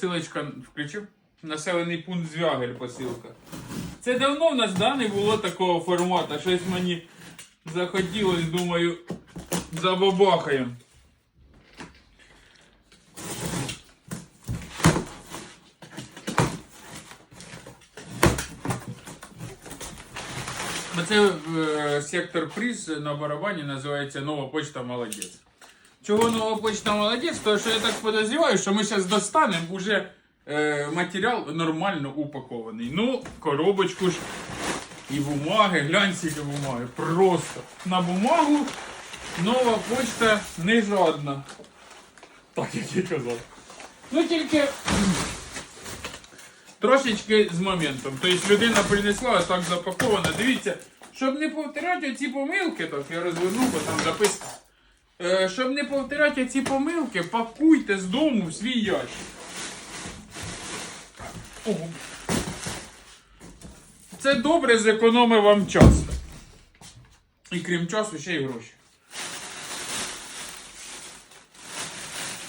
Силочка включив. Населений пункт Звягель посилка. Це давно в нас да, не було такого формату. Щось мені захотілось, думаю, забабахаємо. Це е, сектор приз на барабані називається Нова почта молодець. Чого нова почта молодець? Тому що я так подозріваю, що ми зараз достанемо уже е, матеріал нормально упакований. Ну, коробочку ж і бумаги, глянь скільки бумаги. Просто на бумагу нова почта не жадна. Так як і казав. Ну тільки трошечки з моментом. Тобто людина принесла так запакована. Дивіться, щоб не повторяти оці помилки, так я розверну, бо там записано. Е, щоб не повторяти ці помилки, пакуйте з дому в свій ящик. Ого. Це добре зекономить вам час. І крім часу, ще й гроші.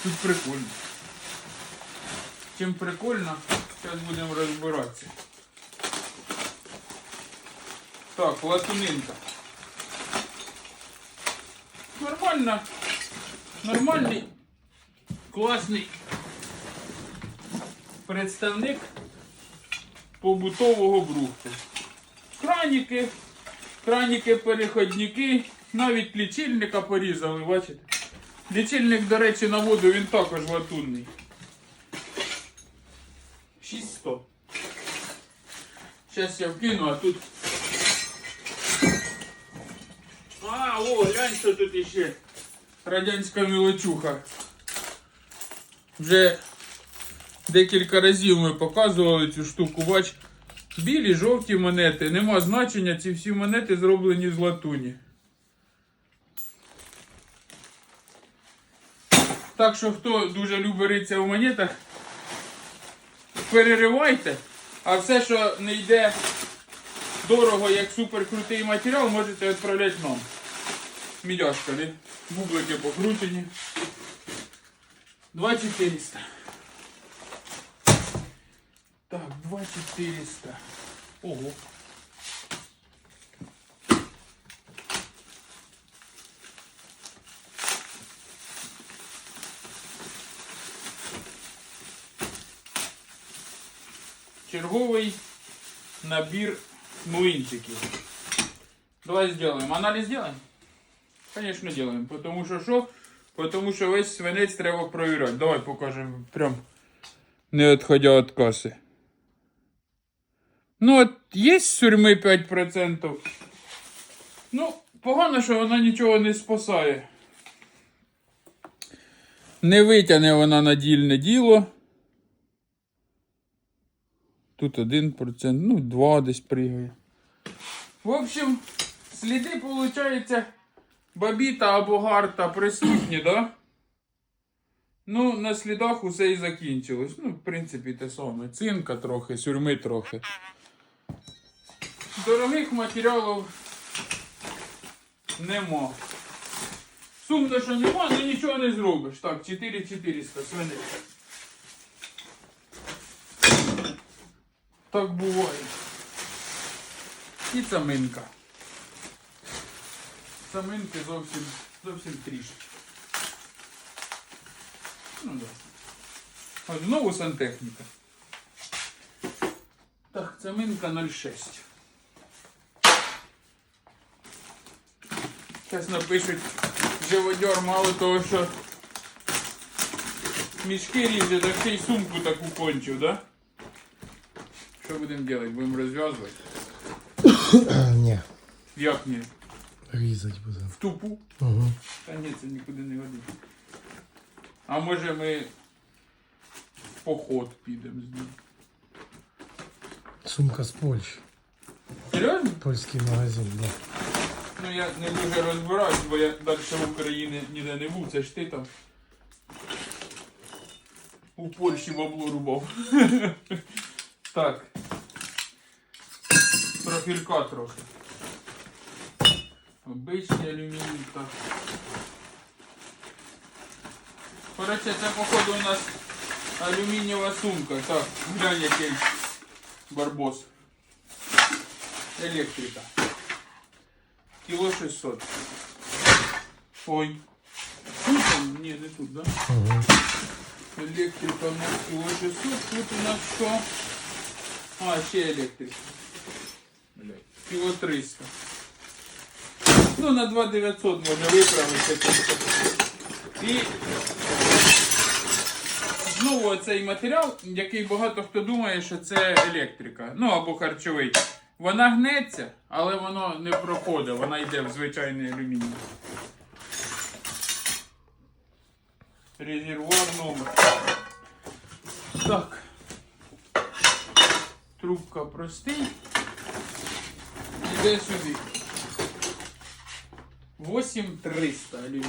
Тут прикольно. Чим прикольно, зараз будемо розбиратися. Так, латунинка. Нормально. Нормальний, класний представник побутового брухту. Краніки, краніки, переходники, навіть лічильника порізали, бачите? Лічильник, до речі, на воду він також латунний. 600. Зараз я вкину, а тут. А, о, глянь, що тут іще. Радянська мілочуха. Вже декілька разів ми показували цю штуку. Бач, білі, жовті монети. Нема значення, ці всі монети зроблені з латуні. Так що хто дуже любить ритися в монетах, переривайте, а все, що не йде дорого, як суперкрутий матеріал, можете відправляти нам. Мідяшка, не? Бублики покрутені. 2400. Так, 2400. Ого. Черговий набір млинчиків. Давай сделаем. Анализ сделаем? Конечно, делаем. Потому что что? Потому что весь свинець треба провіряти. Давай покажемо прям не відходя від каси. Ну, от є з сюрми 5%. Ну, погано, що вона нічого не спасає. Не витягне вона на дільне діло. Тут 1%, ну 2 десь пригає. В общем, сліди, виходить, бабіта або гарта присутні, да? Ну, на слідах усе і закінчилось. Ну, в принципі, те саме. Цинка трохи, сюрми трохи. Дорогих матеріалів нема. Сумно, що нема, але нічого не зробиш. Так, 4400 свиней. Так буває. І цаминка. Цаминки зовсім, зовсім трішки. Ну да. От знову сантехніка. Так, цаминка 0,6. Зараз напишуть живодьор мало того, що мішки ріже, так ще й сумку таку кончив, да? Що будемо робити? Будемо розв'язувати? Ні, Як ні? Різать буде. В тупу? Угу. Та ні, це нікуди не годиться. А може ми в поход підемо з ним. Сумка з Польщі. Серйозно? Польський магазин, да. Ну я не дуже розбираюсь, бо я далі в Україні ніде не був, це ж ти там. У Польщі бабло рубав. так. Профілька трохи. Обичний алюміній, так. Коротше, це походу у нас Алюмінієва сумка. Так, глянь який барбос. Електрика. Кіло 600. Ой. Тут он? Ні, не тут, да? Угу. Електрика у нас кіло 600. Тут у нас що? А, ще електрика. Блядь, Кіло 300. Ну, на 2900 можна виправити. І знову цей матеріал, який багато хто думає, що це електрика. Ну або харчовий. Вона гнеться, але воно не проходить, вона йде в звичайний алюміній. Резервуар номер. Так. Трубка простий. Іде сюди. 8300 алюміній.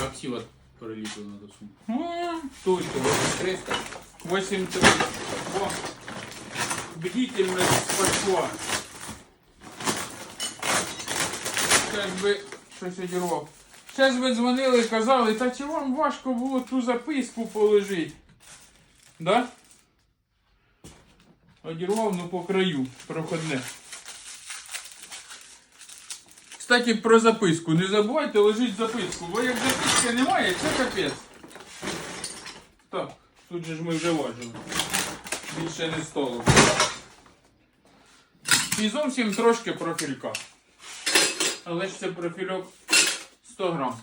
Как сила прилипла на эту сумку. А, Точно, 8300. 8300. О, бдительность пошла. Зараз би щось одірвав. Зараз ви дзвонили і казали, та чи вам важко було ту записку положити? Да? Одірвав, ну по краю, проходне. Кстати, про записку. Не забувайте ложити записку, бо як записки немає, це капець. Так, тут же ж ми вже важили. Більше не столу. І зовсім трошки профілька. Але ж це профільок 100 грам.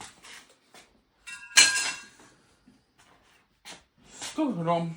100 грам.